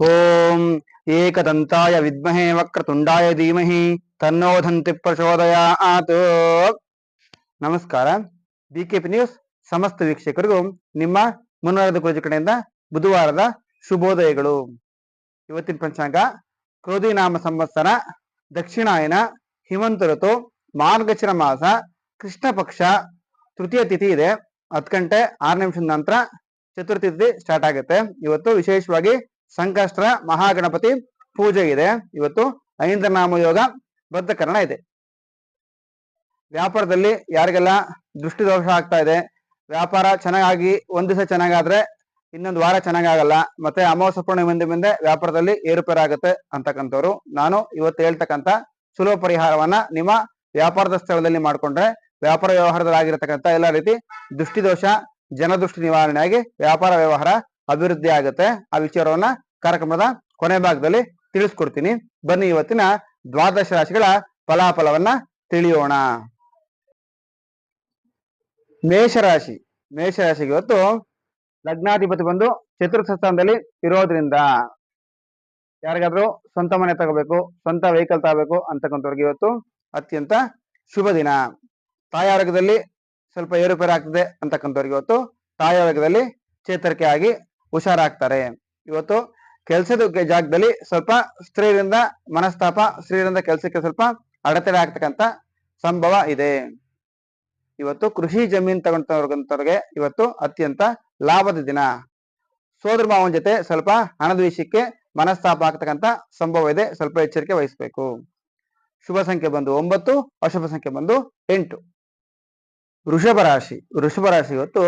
ಓಂ ಏಕದಂತಾಯ ವಿದ್ಮಹೇ ವಕ್ರತುಂಡಾಯ ಧೀಮಹಿ ತನ್ನೋಧಂತಿ ಪ್ರಚೋದಯಾತ್. ನಮಸ್ಕಾರ. BKP news ಸಮಸ್ತ ವೀಕ್ಷಕರಿಗೂ ನಿಮ್ಮ ಮುನ್ನರದ ಕುರಿತು ಕಡೆಯಿಂದ ಬುಧವಾರದ ಶುಭೋದಯಗಳು. ಇವತ್ತಿನ ಪಂಚಾಂಗ, ಕ್ರೋಧಿನಾಮ ಸಂವತ್ಸರ, ದಕ್ಷಿಣಾಯನ ಹಿಮಂತ ಋತು, ಮಾರ್ಗಶಿರ ಮಾಸ, ಕೃಷ್ಣ ಪಕ್ಷ, ತೃತೀಯ ತಿಥಿ ಇದೆ. ಹತ್ತು ಗಂಟೆ ಆರು ನಿಮಿಷದ ನಂತರ ಚತುರ್ಥಿ ಸ್ಟಾರ್ಟ್ ಆಗುತ್ತೆ. ಇವತ್ತು ವಿಶೇಷವಾಗಿ ಸಂಕಷ್ಟ ಮಹಾಗಣಪತಿ ಪೂಜೆ ಇದೆ. ಇವತ್ತು ಐಂದ್ರ ನಾಮ ಯೋಗ ಬದ್ಧಕರಣ ಇದೆ. ವ್ಯಾಪಾರದಲ್ಲಿ ಯಾರಿಗೆಲ್ಲ ದೃಷ್ಟಿ ದೋಷ ಆಗ್ತಾ ಇದೆ, ವ್ಯಾಪಾರ ಚೆನ್ನಾಗಿ, ಒಂದ್ ದಿವಸ ಚೆನ್ನಾಗಾದ್ರೆ ಇನ್ನೊಂದು ವಾರ ಚೆನ್ನಾಗಾಗಲ್ಲ, ಮತ್ತೆ ಅಮಾವಾಸ್ಯ ಪೂರ್ಣಿಮೆ ಮುಂದೆ ವ್ಯಾಪಾರದಲ್ಲಿ ಏರುಪೇರು ಆಗುತ್ತೆ ಅಂತಕ್ಕಂಥವ್ರು. ನಾನು ಇವತ್ತು ಹೇಳ್ತಕ್ಕಂಥ ಸುಲಭ ಪರಿಹಾರವನ್ನ ನಿಮ್ಮ ವ್ಯಾಪಾರದ ಸ್ಥಳದಲ್ಲಿ ಮಾಡ್ಕೊಂಡ್ರೆ ವ್ಯಾಪಾರ ವ್ಯವಹಾರದಲ್ಲಿ ಆಗಿರತಕ್ಕಂಥ ಎಲ್ಲ ರೀತಿ ದೃಷ್ಟಿದೋಷ ಜನದೃಷ್ಟಿ ನಿವಾರಣೆಯಾಗಿ ವ್ಯಾಪಾರ ವ್ಯವಹಾರ ಅಭಿವೃದ್ಧಿ ಆಗುತ್ತೆ. ಆ ವಿಚಾರವನ್ನ ಕಾರ್ಯಕ್ರಮದ ಕೊನೆ ಭಾಗದಲ್ಲಿ ತಿಳಿಸ್ಕೊಡ್ತೀನಿ. ಬನ್ನಿ ಇವತ್ತಿನ ದ್ವಾದಶ ರಾಶಿಗಳ ಫಲಾಫಲವನ್ನ ತಿಳಿಯೋಣ. ಮೇಷರಾಶಿ. ಮೇಷರಾಶಿಗೆ ಇವತ್ತು ಲಗ್ನಾಧಿಪತಿ ಬಂದು ಚತುರ್ಥ ಸ್ಥಾನದಲ್ಲಿ ಇರೋದ್ರಿಂದ ಯಾರಿಗಾದ್ರೂ ಸ್ವಂತ ಮನೆ ತಗೋಬೇಕು, ಸ್ವಂತ ವೆಹಿಕಲ್ ತಗೋಬೇಕು ಅಂತಕ್ಕಂಥವ್ರಿಗೆ ಇವತ್ತು ಅತ್ಯಂತ ಶುಭ ದಿನ. ತಾಯಿ ಆರೋಗ್ಯದಲ್ಲಿ ಸ್ವಲ್ಪ ಏರುಪೇರು ಆಗ್ತದೆ ಅಂತಕ್ಕಂಥವ್ರಿಗೆ ಇವತ್ತು ತಾಯಿ ಆರೋಗ್ಯದಲ್ಲಿ ಚೇತರಿಕೆ ಆಗಿ ಹುಷಾರಾಗ್ತಾರೆ. ಇವತ್ತು ಕೆಲಸದ ಜಾಗದಲ್ಲಿ ಸ್ವಲ್ಪ ಸ್ತ್ರೀಯರಿಂದ ಮನಸ್ತಾಪ ಸ್ತ್ರೀಯರಿಂದ ಕೆಲಸಕ್ಕೆ ಸ್ವಲ್ಪ ಅಡೆತಡೆ ಆಗ್ತಕ್ಕಂತ ಸಂಭವ ಇದೆ. ಇವತ್ತು ಕೃಷಿ ಜಮೀನ್ ತಗೊಂಡವ್ರಿಗೆ ಇವತ್ತು ಅತ್ಯಂತ ಲಾಭದ ದಿನ. ಸೋದರ ಮಾವನ ಜೊತೆ ಸ್ವಲ್ಪ ಹಣದ ವಿಷಯಕ್ಕೆ ಮನಸ್ತಾಪ ಆಗ್ತಕ್ಕಂತ ಸಂಭವ ಇದೆ. ಸ್ವಲ್ಪ ಎಚ್ಚರಿಕೆ ವಹಿಸಬೇಕು. ಶುಭ ಸಂಖ್ಯೆ ಬಂದು ಒಂಬತ್ತು, ಅಶುಭ ಸಂಖ್ಯೆ ಬಂದು ಎಂಟು. ವೃಷಭ ರಾಶಿ ವೃಷಭ ರಾಶಿ ಇವತ್ತು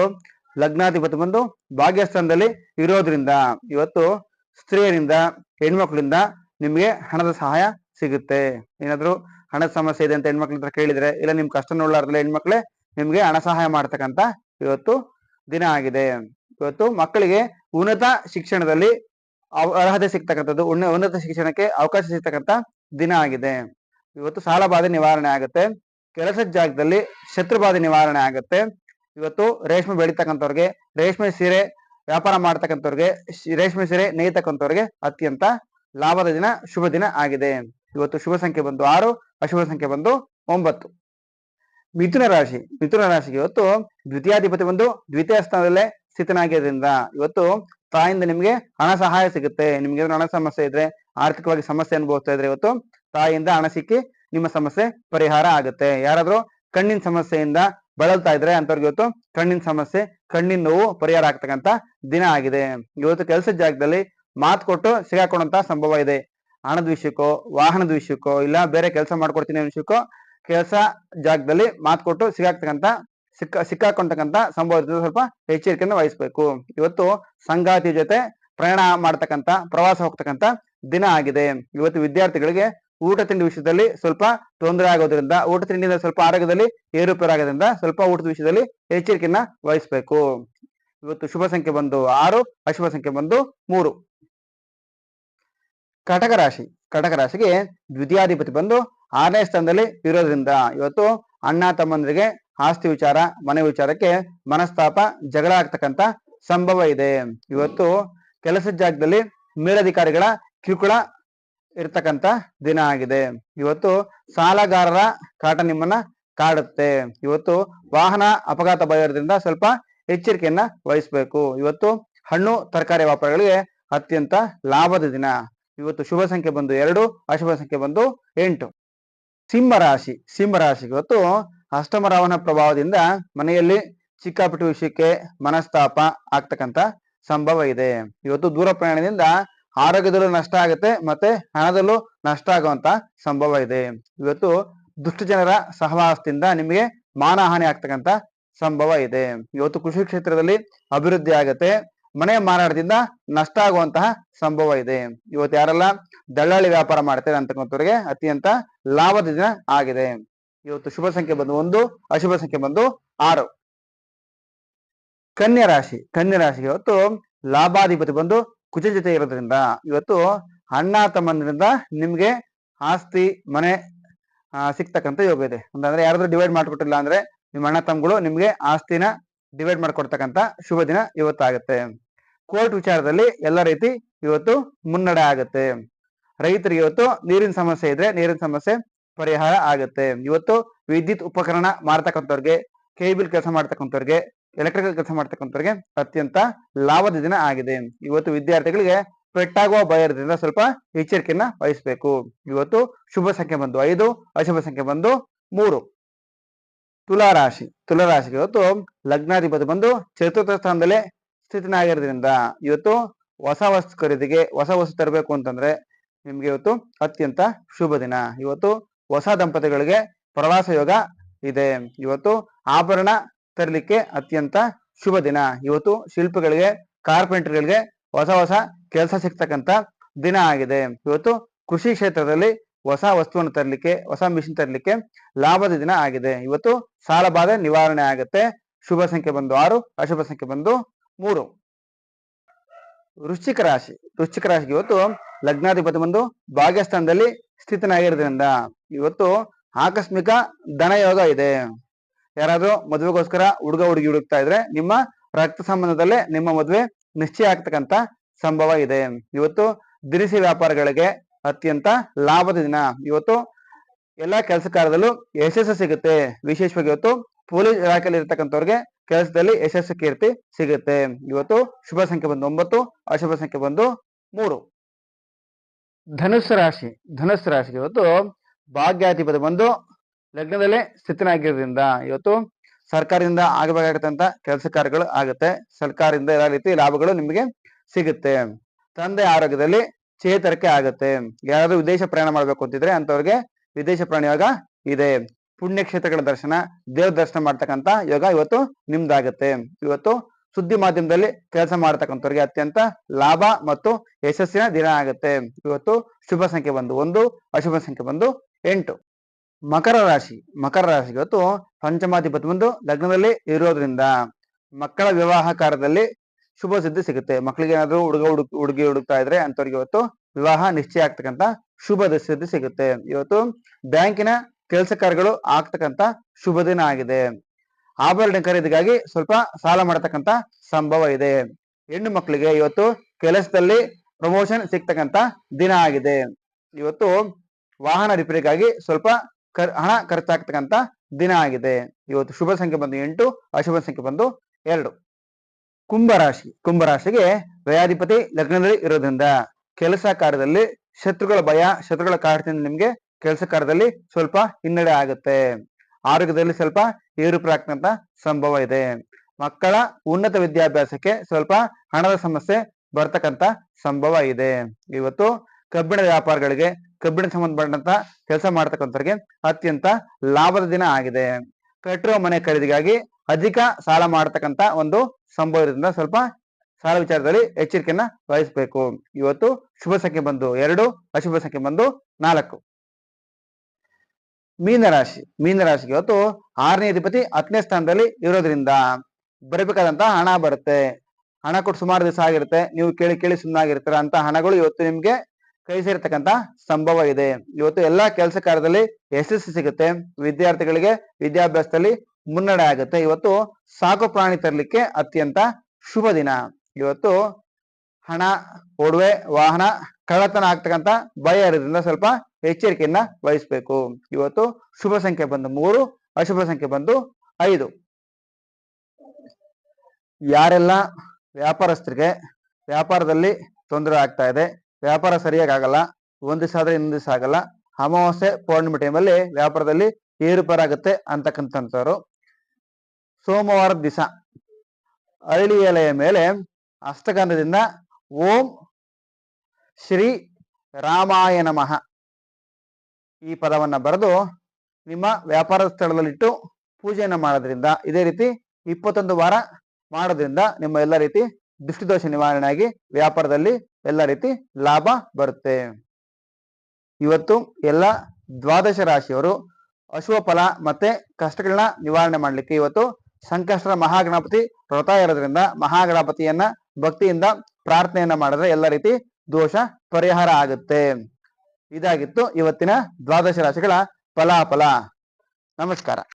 ಲಗ್ನಾಧಿಪತಿ ಬಂದು ಭಾಗ್ಯಸ್ಥಾನದಲ್ಲಿ ಇರೋದ್ರಿಂದ, ಇವತ್ತು ಸ್ತ್ರೀಯರಿಂದ, ಹೆಣ್ಮಕ್ಳಿಂದ ನಿಮ್ಗೆ ಹಣದ ಸಹಾಯ ಸಿಗುತ್ತೆ. ಏನಾದ್ರು ಹಣದ ಸಮಸ್ಯೆ ಇದೆ ಅಂತ ಹೆಣ್ಮಕ್ಳ ಹತ್ರ ಕೇಳಿದ್ರೆ, ಇಲ್ಲ ನಿಮ್ ಕಷ್ಟ ನೋಡ್ಲಾರ್ದಲ್ಲ ಹೆಣ್ಮಕ್ಳೆ ನಿಮ್ಗೆ ಹಣ ಸಹಾಯ ಮಾಡ್ತಕ್ಕಂತ ಇವತ್ತು ದಿನ ಆಗಿದೆ. ಇವತ್ತು ಮಕ್ಕಳಿಗೆ ಉನ್ನತ ಶಿಕ್ಷಣದಲ್ಲಿ ಅರ್ಹತೆ ಸಿಗ್ತಕ್ಕಂಥದ್ದು, ಉನ್ನ- ಉನ್ನತ ಶಿಕ್ಷಣಕ್ಕೆ ಅವಕಾಶ ಸಿಗ್ತಕ್ಕಂಥ ದಿನ ಆಗಿದೆ. ಇವತ್ತು ಸಾಲ ಬಾಧೆ ನಿವಾರಣೆ ಆಗುತ್ತೆ. ಕೆಲಸದ ಜಾಗದಲ್ಲಿ ಶತ್ರು ಬಾಧೆ ನಿವಾರಣೆ ಆಗುತ್ತೆ. ಇವತ್ತು ರೇಷ್ಮೆ ಬೆಳಿತಕ್ಕಂಥವ್ರಿಗೆ, ರೇಷ್ಮೆ ಸೀರೆ ವ್ಯಾಪಾರ ಮಾಡ್ತಕ್ಕಂಥವ್ರಿಗೆ ರೇಷ್ಮೆ ಸೀರೆ ನೇಯ್ತಕ್ಕಂಥವ್ರಿಗೆ ಅತ್ಯಂತ ಲಾಭದ ದಿನ, ಶುಭ ದಿನ ಆಗಿದೆ. ಇವತ್ತು ಶುಭ ಸಂಖ್ಯೆ ಬಂದು ಆರು, ಅಶುಭ ಸಂಖ್ಯೆ ಬಂದು ಒಂಬತ್ತು. ಮಿಥುನ ರಾಶಿ, ಮಿಥುನ ರಾಶಿಗೆ ಇವತ್ತು ದ್ವಿತೀಯಾಧಿಪತಿ ಬಂದು ದ್ವಿತೀಯ ಸ್ಥಾನದಲ್ಲೇ ಸ್ಥಿತನಾಗಿರೋದ್ರಿಂದ ಇವತ್ತು ತಾಯಿಂದ ನಿಮ್ಗೆ ಹಣ ಸಹಾಯ ಸಿಗುತ್ತೆ. ನಿಮ್ಗೆ ಹಣ ಸಮಸ್ಯೆ ಇದ್ರೆ, ಆರ್ಥಿಕವಾಗಿ ಸಮಸ್ಯೆ ಅನುಭವಿಸ್ತಾ ಇದ್ರೆ ಇವತ್ತು ತಾಯಿಯಿಂದ ಹಣ ಸಿಕ್ಕಿ ನಿಮ್ಮ ಸಮಸ್ಯೆ ಪರಿಹಾರ ಆಗುತ್ತೆ. ಯಾರಾದ್ರೂ ಕಣ್ಣಿನ ಸಮಸ್ಯೆಯಿಂದ ಬಳಲ್ತಾ ಇದ್ರೆ ಅಂತವ್ರಿಗೆ ಇವತ್ತು ಕಣ್ಣಿನ ಸಮಸ್ಯೆ, ಕಣ್ಣಿನ ನೋವು ಪರಿಹಾರ ಆಗ್ತಕ್ಕಂತ ದಿನ ಆಗಿದೆ. ಇವತ್ತು ಕೆಲಸದ ಜಾಗದಲ್ಲಿ ಮಾತು ಕೊಟ್ಟು ಸಿಗಾಕೊಂಡಂತ ಸಂಭವ ಇದೆ. ಹಣದ ವಿಷಯಕ್ಕೋ, ವಾಹನದ ವಿಷಯಕ್ಕೋ, ಇಲ್ಲ ಬೇರೆ ಕೆಲಸ ಮಾಡ್ಕೊಡ್ತೀನಿ ವಿಷಯಕ್ಕೋ ಕೆಲಸ ಜಾಗದಲ್ಲಿ ಮಾತು ಕೊಟ್ಟು ಸಿಗಾಕ್ತಕ್ಕಂತ ಸಿಕ್ಕ ಸಿಕ್ಕಾಕೊಂಡಂತ ಸಂಭವ ಇರ್ತದೆ. ಸ್ವಲ್ಪ ಎಚ್ಚರಿಕೆಯನ್ನು ವಹಿಸ್ಬೇಕು. ಇವತ್ತು ಸಂಗಾತಿ ಜೊತೆ ಪ್ರಯಾಣ ಮಾಡ್ತಕ್ಕಂತ, ಪ್ರವಾಸ ಹೋಗ್ತಕ್ಕಂತ ದಿನ ಆಗಿದೆ. ಇವತ್ತು ವಿದ್ಯಾರ್ಥಿಗಳಿಗೆ ಊಟ ತಿಂಡಿ ವಿಷಯದಲ್ಲಿ ಸ್ವಲ್ಪ ತೊಂದರೆ ಆಗೋದ್ರಿಂದ, ಊಟ ತಿಂಡಿಯಿಂದ ಸ್ವಲ್ಪ ಆರೋಗ್ಯದಲ್ಲಿ ಏರುಪೇರು ಆಗೋದ್ರಿಂದ ಸ್ವಲ್ಪ ಊಟದ ವಿಷಯದಲ್ಲಿ ಎಚ್ಚರಿಕೆಯನ್ನ ವಹಿಸಬೇಕು. ಇವತ್ತು ಶುಭ ಸಂಖ್ಯೆ ಬಂದು ಆರು, ಅಶುಭ ಸಂಖ್ಯೆ ಬಂದು ಮೂರು. ಕಟಕ ರಾಶಿ, ಕಟಕ ರಾಶಿಗೆ ದ್ವಿತೀಯಾಧಿಪತಿ ಬಂದು ಆರನೇ ಸ್ಥಾನದಲ್ಲಿ ಇರೋದ್ರಿಂದ ಇವತ್ತು ಅಣ್ಣ ತಮ್ಮಂದರಿಗೆ ಆಸ್ತಿ ವಿಚಾರ, ಮನೆ ವಿಚಾರಕ್ಕೆ ಮನಸ್ತಾಪ, ಜಗಳ ಆಗ್ತಕ್ಕಂತ ಸಂಭವ ಇದೆ. ಇವತ್ತು ಕೆಲಸದ ಜಾಗದಲ್ಲಿ ಮೇಲಧಿಕಾರಿಗಳ ಕಿರುಕುಳ ಇರ್ತಕ್ಕಂತ ದಿನ ಆಗಿದೆ. ಇವತ್ತು ಸಾಲಗಾರರ ಕಾಟ ನಿಮ್ಮನ್ನ ಕಾಡುತ್ತೆ. ಇವತ್ತು ವಾಹನ ಅಪಘಾತ ಬಯೋದ್ರಿಂದ ಸ್ವಲ್ಪ ಎಚ್ಚರಿಕೆಯನ್ನ ವಹಿಸ್ಬೇಕು. ಇವತ್ತು ಹಣ್ಣು, ತರಕಾರಿ ವ್ಯಾಪಾರಿಗಳಿಗೆ ಅತ್ಯಂತ ಲಾಭದ ದಿನ. ಇವತ್ತು ಶುಭ ಸಂಖ್ಯೆ ಬಂದು ಎರಡು, ಅಶುಭ ಸಂಖ್ಯೆ ಬಂದು ಎಂಟು. ಸಿಂಹ ರಾಶಿ ಸಿಂಹ ರಾಶಿ ಇವತ್ತು ಅಷ್ಟಮ ರಾವಣ ಪ್ರಭಾವದಿಂದ ಮನೆಯಲ್ಲಿ ಚಿಕ್ಕಾಪಟ್ಟಿ ವಿಷಯಕ್ಕೆ ಮನಸ್ತಾಪ ಆಗ್ತಕ್ಕಂತ ಸಂಭವ ಇದೆ. ಇವತ್ತು ದೂರ ಪ್ರಯಾಣದಿಂದ ಆರೋಗ್ಯದಲ್ಲೂ ನಷ್ಟ ಆಗುತ್ತೆ, ಮತ್ತೆ ಹಣದಲ್ಲೂ ನಷ್ಟ ಆಗುವಂತ ಸಂಭವ ಇದೆ. ಇವತ್ತು ದುಷ್ಟ ಜನರ ಸಹವಾಸದಿಂದ ನಿಮಗೆ ಮಾನಹಾನಿ ಆಗ್ತಕ್ಕಂತ ಸಂಭವ ಇದೆ. ಇವತ್ತು ಕೃಷಿ ಕ್ಷೇತ್ರದಲ್ಲಿ ಅಭಿವೃದ್ಧಿ ಆಗುತ್ತೆ, ಮನೆ ಮಾರಾಟದಿಂದ ನಷ್ಟ ಆಗುವಂತಹ ಸಂಭವ ಇದೆ. ಇವತ್ತು ಯಾರೆಲ್ಲ ದಳ್ಳಾಳಿ ವ್ಯಾಪಾರ ಮಾಡ್ತಾರೆ ಅಂತಕ್ಕಂಥವ್ರಿಗೆ ಅತ್ಯಂತ ಲಾಭದ ದಿನ ಆಗಿದೆ. ಇವತ್ತು ಶುಭ ಸಂಖ್ಯೆ ಬಂದು ಒಂದು, ಅಶುಭ ಸಂಖ್ಯೆ ಬಂದು ಆರು. ಕನ್ಯಾ ರಾಶಿ, ಕನ್ಯಾ ರಾಶಿಗೆ ಇವತ್ತು ಲಾಭಾಧಿಪತಿ ಬಂದು ಕುಜ ಜೊತೆ ಇರೋದ್ರಿಂದ ಇವತ್ತು ಅಣ್ಣ ತಮ್ಮಂದ್ರಿಂದ ನಿಮ್ಗೆ ಆಸ್ತಿ, ಮನೆ ಸಿಗ್ತಕ್ಕಂಥ ಯೋಗ ಇದೆ. ಅಂತಂದ್ರೆ ಯಾರಾದ್ರೂ ಡಿವೈಡ್ ಮಾಡ್ಕೊಟ್ಟಿಲ್ಲ ಅಂದ್ರೆ ನಿಮ್ಮ ಅಣ್ಣ ತಮ್ಮಗಳು ನಿಮ್ಗೆ ಆಸ್ತಿನ ಡಿವೈಡ್ ಮಾಡ್ಕೊಡ್ತಕ್ಕಂಥ ಶುಭ ದಿನ ಇವತ್ತಾಗುತ್ತೆ. ಕೋರ್ಟ್ ವಿಚಾರದಲ್ಲಿ ಎಲ್ಲ ರೀತಿ ಇವತ್ತು ಮುನ್ನಡೆ ಆಗುತ್ತೆ. ರೈತರಿಗೆ ಇವತ್ತು ನೀರಿನ ಸಮಸ್ಯೆ ಇದ್ರೆ ನೀರಿನ ಸಮಸ್ಯೆ ಪರಿಹಾರ ಆಗುತ್ತೆ. ಇವತ್ತು ವಿದ್ಯುತ್ ಉಪಕರಣ ಮಾರ್ತಕ್ಕಂಥವ್ರಿಗೆ, ಕೇಬಲ್ ಕೆಲಸ ಮಾಡ್ತಕ್ಕಂಥವ್ರಿಗೆ ಎಲೆಕ್ಟ್ರಿಕಲ್ ಕೆಲಸ ಮಾಡ್ತಕ್ಕಂಥವ್ರಿಗೆ ಅತ್ಯಂತ ಲಾಭದ ದಿನ ಆಗಿದೆ. ಇವತ್ತು ವಿದ್ಯಾರ್ಥಿಗಳಿಗೆ ಪೆಟ್ಟಾಗುವ ಭಯ ಇರೋದ್ರಿಂದ ಸ್ವಲ್ಪ ಎಚ್ಚರಿಕೆಯನ್ನ ವಹಿಸಬೇಕು. ಇವತ್ತು ಶುಭ ಸಂಖ್ಯೆ ಬಂದು ಐದು, ಅಶುಭ ಸಂಖ್ಯೆ ಬಂದು ಮೂರು. ತುಲಾ ರಾಶಿ, ತುಲಾ ರಾಶಿಗೆ ಇವತ್ತು ಲಗ್ನಾಧಿಪತಿ ಬಂದು ಚತುರ್ಥ ಸ್ಥಾನದಲ್ಲೇ ಸ್ಥಿತನಾಗಿರೋದ್ರಿಂದ ಇವತ್ತು ಹೊಸ ವಸ್ತು ಖರೀದಿಗೆ, ಹೊಸ ವಸ್ತು ತರಬೇಕು ಅಂತಂದ್ರೆ ನಿಮ್ಗೆ ಇವತ್ತು ಅತ್ಯಂತ ಶುಭ ದಿನ. ಇವತ್ತು ಹೊಸ ದಂಪತಿಗಳಿಗೆ ಪ್ರವಾಸ ಯೋಗ ಇದೆ. ಇವತ್ತು ಆಭರಣ ತರಲಿಕ್ಕೆ ಅತ್ಯಂತ ಶುಭ ದಿನ. ಇವತ್ತು ಶಿಲ್ಪಿಗಳಿಗೆ, ಕಾರ್ಪೆಂಟರ್ಗಳಿಗೆ ಹೊಸ ಹೊಸ ಕೆಲಸ ಸಿಗ್ತಕ್ಕಂತ ದಿನ ಆಗಿದೆ. ಇವತ್ತು ಕೃಷಿ ಕ್ಷೇತ್ರದಲ್ಲಿ ಹೊಸ ವಸ್ತುವನ್ನು ತರಲಿಕ್ಕೆ, ಹೊಸ ಮಿಷಿನ್ ತರಲಿಕ್ಕೆ ಲಾಭದ ದಿನ ಆಗಿದೆ. ಇವತ್ತು ಸಾಲ ಬಾಧೆ ನಿವಾರಣೆ ಆಗುತ್ತೆ. ಶುಭ ಸಂಖ್ಯೆ ಬಂದು ಆರು, ಅಶುಭ ಸಂಖ್ಯೆ ಬಂದು ಮೂರು. ವೃಶ್ಚಿಕ ರಾಶಿ, ವೃಶ್ಚಿಕ ರಾಶಿಗೆ ಇವತ್ತು ಲಗ್ನಾಧಿಪತಿ ಬಂದು ಭಾಗ್ಯಸ್ಥಾನದಲ್ಲಿ ಸ್ಥಿತನಾಗಿರೋದ್ರಿಂದ ಇವತ್ತು ಆಕಸ್ಮಿಕ ಧನಯೋಗ ಇದೆ. ಯಾರಾದ್ರೂ ಮದುವೆಗೋಸ್ಕರ ಹುಡುಗ ಹುಡುಗಿ ಹುಡುಕ್ತಾ ಇದ್ರೆ ನಿಮ್ಮ ರಕ್ತ ಸಂಬಂಧದಲ್ಲೇ ನಿಮ್ಮ ಮದುವೆ ನಿಶ್ಚಯ ಆಗ್ತಕ್ಕಂತ ಸಂಭವ ಇದೆ. ಇವತ್ತು ದಿನಸಿ ವ್ಯಾಪಾರಗಳಿಗೆ ಅತ್ಯಂತ ಲಾಭದ ದಿನ. ಇವತ್ತು ಎಲ್ಲಾ ಕೆಲಸ ಕಾರ್ಯದಲ್ಲೂ ಯಶಸ್ಸು ಸಿಗುತ್ತೆ. ವಿಶೇಷವಾಗಿ ಇವತ್ತು ಪೊಲೀಸ್ ಇಲಾಖೆಯಲ್ಲಿ ಇರ್ತಕ್ಕಂಥವ್ರಿಗೆ ಕೆಲಸದಲ್ಲಿ ಯಶಸ್ಸು ಕೀರ್ತಿ ಸಿಗುತ್ತೆ. ಇವತ್ತು ಶುಭ ಸಂಖ್ಯೆ ಬಂದು ಒಂಬತ್ತು, ಅಶುಭ ಸಂಖ್ಯೆ ಬಂದು ಮೂರು. ಧನುಸ್ಸು ರಾಶಿ, ಧನುಸ್ಸು ರಾಶಿಗೆ ಇವತ್ತು ಭಾಗ್ಯಾಧಿಪತಿ ಬಂದು ಲಗ್ನದಲ್ಲೇ ಸ್ಥಿತನಾಗಿರೋದ್ರಿಂದ ಇವತ್ತು ಸರ್ಕಾರದಿಂದ ಆಗಬೇಕಾಗತ್ತಂತ ಕೆಲಸ ಕಾರ್ಯಗಳು ಆಗುತ್ತೆ. ಸರ್ಕಾರದಿಂದ ಎಲ್ಲ ರೀತಿ ಲಾಭಗಳು ನಿಮಗೆ ಸಿಗುತ್ತೆ. ತಂದೆ ಆರೋಗ್ಯದಲ್ಲಿ ಚೇತರಿಕೆ ಆಗುತ್ತೆ. ಯಾರಾದ್ರೂ ವಿದೇಶ ಪ್ರಯಾಣ ಮಾಡ್ಬೇಕು ಅಂತಿದ್ರೆ ಅಂತವ್ರಿಗೆ ವಿದೇಶ ಪ್ರಯಾಣ ಯೋಗ ಇದೆ. ಪುಣ್ಯಕ್ಷೇತ್ರಗಳ ದರ್ಶನ, ದೇವ್ರ ದರ್ಶನ ಮಾಡ್ತಕ್ಕಂತ ಯೋಗ ಇವತ್ತು ನಿಮ್ದಾಗುತ್ತೆ. ಇವತ್ತು ಸುದ್ದಿ ಮಾಧ್ಯಮದಲ್ಲಿ ಕೆಲಸ ಮಾಡ್ತಕ್ಕಂಥವ್ರಿಗೆ ಅತ್ಯಂತ ಲಾಭ ಮತ್ತು ಯಶಸ್ಸಿನ ದಿನ ಆಗುತ್ತೆ. ಇವತ್ತು ಶುಭ ಸಂಖ್ಯೆ ಬಂದು ಒಂದು, ಅಶುಭ ಸಂಖ್ಯೆ ಬಂದು ಎಂಟು. ಮಕರ ರಾಶಿ ಮಕರ ರಾಶಿ ಇವತ್ತು ಪಂಚಮಾಧಿಪತಿ ಬಂದು ಲಗ್ನದಲ್ಲಿ ಇರೋದ್ರಿಂದ ಮಕ್ಕಳ ವಿವಾಹ ಕಾರ್ಯದಲ್ಲಿ ಶುಭ ಸಿದ್ಧಿ ಸಿಗುತ್ತೆ. ಮಕ್ಕಳಿಗೆ ಏನಾದ್ರು ಹುಡುಗ ಹುಡುಗ ಹುಡುಗಿ ಹುಡುಕ್ತಾ ಇದ್ರೆ ಅಂತವ್ರಿಗೆ ಇವತ್ತು ವಿವಾಹ ನಿಶ್ಚಯ ಆಗ್ತಕ್ಕಂತ ಶುಭ ಸಿದ್ಧಿ ಸಿಗುತ್ತೆ. ಇವತ್ತು ಬ್ಯಾಂಕಿನ ಕೆಲಸ ಕಾರ್ಯಗಳು ಆಗ್ತಕ್ಕಂತ ಶುಭ ದಿನ ಆಗಿದೆ. ಆಭರಣ ಖರೀದಿಗಾಗಿ ಸ್ವಲ್ಪ ಸಾಲ ಮಾಡತಕ್ಕಂತ ಸಂಭವ ಇದೆ. ಹೆಣ್ಣು ಮಕ್ಕಳಿಗೆ ಇವತ್ತು ಕೆಲಸದಲ್ಲಿ ಪ್ರಮೋಷನ್ ಸಿಗ್ತಕ್ಕಂತ ದಿನ ಆಗಿದೆ. ಇವತ್ತು ವಾಹನ ರಿಪೇರಿಗಾಗಿ ಸ್ವಲ್ಪ ಖರ್ ಹಣ ಖರ್ಚಾಗ್ತಕ್ಕಂತ ದಿನ ಆಗಿದೆ. ಇವತ್ತು ಶುಭ ಸಂಖ್ಯೆ ಬಂದು ಎಂಟು, ಅಶುಭ ಸಂಖ್ಯೆ ಬಂದು ಎರಡು. ಕುಂಭರಾಶಿ ಕುಂಭರಾಶಿಗೆ ವ್ಯಯಾಧಿಪತಿ ಲಗ್ನದಲ್ಲಿ ಇರೋದ್ರಿಂದ ಕೆಲಸ ಕಾರ್ಯದಲ್ಲಿ ಶತ್ರುಗಳ ಭಯ, ಶತ್ರುಗಳ ಕಾರ್ಯದಿಂದ ನಿಮ್ಗೆ ಕೆಲಸ ಕಾರ್ಯದಲ್ಲಿ ಸ್ವಲ್ಪ ಹಿನ್ನಡೆ ಆಗುತ್ತೆ. ಆರೋಗ್ಯದಲ್ಲಿ ಸ್ವಲ್ಪ ಏರುಪರಾಗ್ತಂತ ಸಂಭವ ಇದೆ. ಮಕ್ಕಳ ಉನ್ನತ ವಿದ್ಯಾಭ್ಯಾಸಕ್ಕೆ ಸ್ವಲ್ಪ ಹಣದ ಸಮಸ್ಯೆ ಬರ್ತಕ್ಕಂತ ಸಂಭವ ಇದೆ. ಇವತ್ತು ಕಬ್ಬಿಣ ವ್ಯಾಪಾರಗಳಿಗೆ ಕಬ್ಬಿಣ ಸಂಬಂಧಪಟ್ಟಂತ ಕೆಲಸ ಮಾಡ್ತಕ್ಕಂಥವ್ರಿಗೆ ಅತ್ಯಂತ ಲಾಭದ ದಿನ ಆಗಿದೆ. ಕಟ್ಟಿರುವ ಮನೆ ಖರೀದಿಗಾಗಿ ಅಧಿಕ ಸಾಲ ಮಾಡತಕ್ಕಂತ ಒಂದು ಸಂಭವದಿಂದ ಸ್ವಲ್ಪ ಸಾಲ ವಿಚಾರದಲ್ಲಿ ಎಚ್ಚರಿಕೆಯನ್ನ ವಹಿಸಬೇಕು. ಇವತ್ತು ಶುಭ ಸಂಖ್ಯೆ ಬಂದು ಎರಡು, ಅಶುಭ ಸಂಖ್ಯೆ ಬಂದು ನಾಲ್ಕು. ಮೀನರಾಶಿ ಮೀನರಾಶಿಗೆ ಇವತ್ತು ಆರನೇ ಅಧಿಪತಿ ಹತ್ತನೇ ಸ್ಥಾನದಲ್ಲಿ ಇರೋದ್ರಿಂದ ಬರಬೇಕಾದಂತ ಹಣ ಬರುತ್ತೆ. ಹಣ ಕೊಟ್ಟು ಸುಮಾರು ದಿವಸ ಆಗಿರುತ್ತೆ. ನೀವು ಕೇಳಿ ಕೇಳಿ ಸುಮ್ಮನಾಗಿರ್ತೀರ ಅಂತ ಹಣಗಳು ಇವತ್ತು ನಿಮ್ಗೆ ಕೈ ಸೇರ್ತಕ್ಕಂತ ಸಂಭವ ಇದೆ. ಇವತ್ತು ಎಲ್ಲಾ ಕೆಲಸ ಕಾರ್ಯದಲ್ಲಿ ಯಶಸ್ಸು ಸಿಗುತ್ತೆ. ವಿದ್ಯಾರ್ಥಿಗಳಿಗೆ ವಿದ್ಯಾಭ್ಯಾಸದಲ್ಲಿ ಮುನ್ನಡೆ ಆಗುತ್ತೆ. ಇವತ್ತು ಸಾಕು ಪ್ರಾಣಿ ತರಲಿಕ್ಕೆ ಅತ್ಯಂತ ಶುಭ ದಿನ. ಇವತ್ತು ಹಣ, ಒಡವೆ, ವಾಹನ, ಕಳ್ಳತನ ಆಗ್ತಕ್ಕಂತ ಭಯ ಇರೋದ್ರಿಂದ ಸ್ವಲ್ಪ ಎಚ್ಚರಿಕೆಯನ್ನ ವಹಿಸ್ಬೇಕು. ಇವತ್ತು ಶುಭ ಸಂಖ್ಯೆ ಬಂದು ಮೂರು, ಅಶುಭ ಸಂಖ್ಯೆ ಬಂದು ಐದು. ಯಾರೆಲ್ಲ ವ್ಯಾಪಾರಸ್ಥರಿಗೆ ವ್ಯಾಪಾರದಲ್ಲಿ ತೊಂದರೆ ಆಗ್ತಾ ಇದೆ ವ್ಯಾಪಾರ ಸರಿಯಾಗಿ ಆಗಲ್ಲ, ಒಂದ್ ದಿವಸ ಆದ್ರೆ ಇನ್ನೊಂದ್ ದಿವಸ ಆಗಲ್ಲ. ಅಮಾವಾಸ್ಯೆ ಪೌರ್ಣಿಮೆ ಟೈಮಲ್ಲಿ ವ್ಯಾಪಾರದಲ್ಲಿ ಏರುಪೇರಾಗುತ್ತೆ ಅಂತಕ್ಕಂಥವ್ರು ಸೋಮವಾರದ ದಿವಸ ಅರಳಿ ಎಲೆಯ ಮೇಲೆ ಅಷ್ಟಗಂಧದಿಂದ ಓಂ ಶ್ರೀ ರಾಮಾಯ ನಮಃ ಈ ಪದವನ್ನ ಬರೆದು ನಿಮ್ಮ ವ್ಯಾಪಾರ ಸ್ಥಳದಲ್ಲಿಟ್ಟು ಪೂಜೆಯನ್ನು ಮಾಡೋದ್ರಿಂದ, ಇದೇ ರೀತಿ ಇಪ್ಪತ್ತೊಂದು ವಾರ ಮಾಡೋದ್ರಿಂದ ನಿಮ್ಮ ಎಲ್ಲ ರೀತಿ ದೃಷ್ಟಿದೋಷ ನಿವಾರಣೆ ಆಗಿ ವ್ಯಾಪಾರದಲ್ಲಿ ಎಲ್ಲ ರೀತಿ ಲಾಭ ಬರುತ್ತೆ. ಇವತ್ತು ಎಲ್ಲ ದ್ವಾದಶ ರಾಶಿಯವರು ಅಶುಭ ಫಲ ಮತ್ತೆ ಕಷ್ಟಗಳನ್ನ ನಿವಾರಣೆ ಮಾಡ್ಲಿಕ್ಕೆ ಇವತ್ತು ಸಂಕಷ್ಟರ ಮಹಾಗಣಪತಿ ವ್ರತ ಇರೋದ್ರಿಂದ ಮಹಾಗಣಪತಿಯನ್ನ ಭಕ್ತಿಯಿಂದ ಪ್ರಾರ್ಥನೆಯನ್ನ ಮಾಡಿದ್ರೆ ಎಲ್ಲ ರೀತಿ ದೋಷ ಪರಿಹಾರ ಆಗುತ್ತೆ. ಇದಾಗಿತ್ತು ಇವತ್ತಿನ ದ್ವಾದಶ ರಾಶಿಗಳ ಫಲಾಫಲ. ನಮಸ್ಕಾರ.